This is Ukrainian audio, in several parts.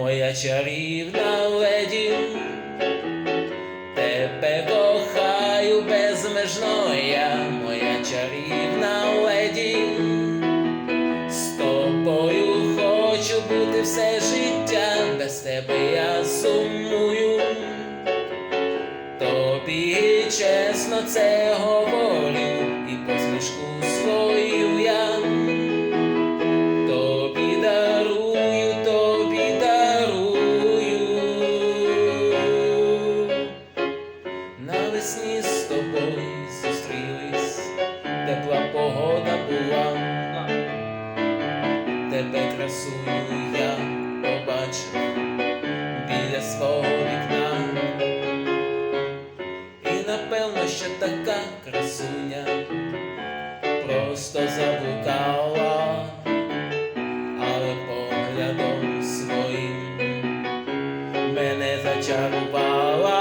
моя чарівна леді, тебе кохаю безмежно. Я, моя чарівна леді, з тобою хочу бути все життя, без тебе я сумую. Тобі чесно це говорю, і посмішку тебе я побачив біля свого вікна. І напевно, що така красуня просто заблукала, але поглядом своїм мене зачарувала.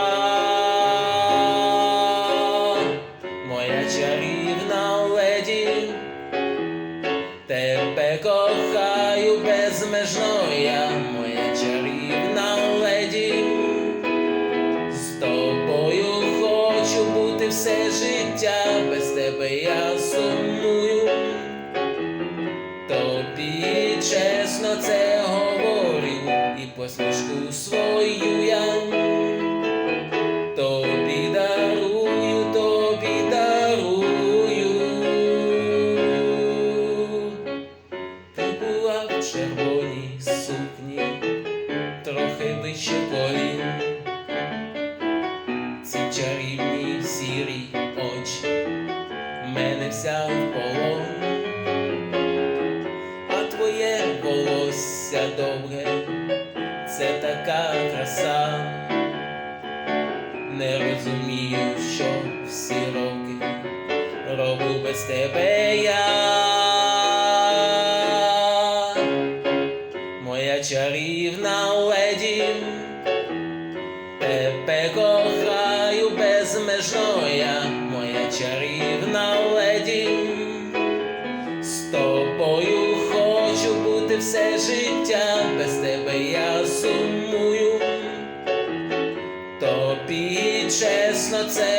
Моя чарівна тебе я сумую. Тобі чесно це говорю, і посмішку свою я тобі дарую, тобі дарую. Ти в червоній сукні, трохи вище колін взяв полон, а твоє волосся довге, це така краса, не розумію, що всі роки роблю без тебе я. Моя чарівна леді. Тебе все життя, без тебе я сумую. Тобі чесно це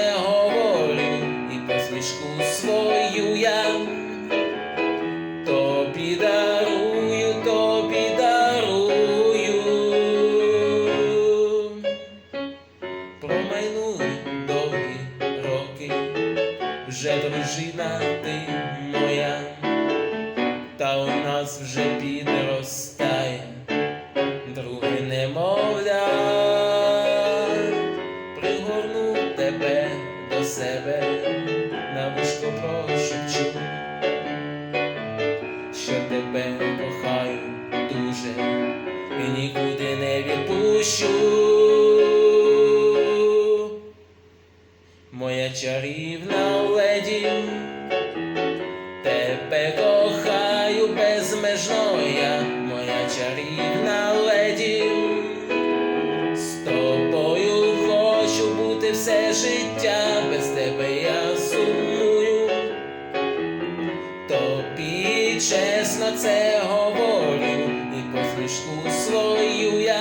нас вже підростає, друге немовля, пригорну тебе до себе, на вушко прошепчу, що тебе кохаю дуже і нікуди не відпущу. Моя чарівна життя, без тебе я сумую. Тобі чесно це говорю, і посмішку свою я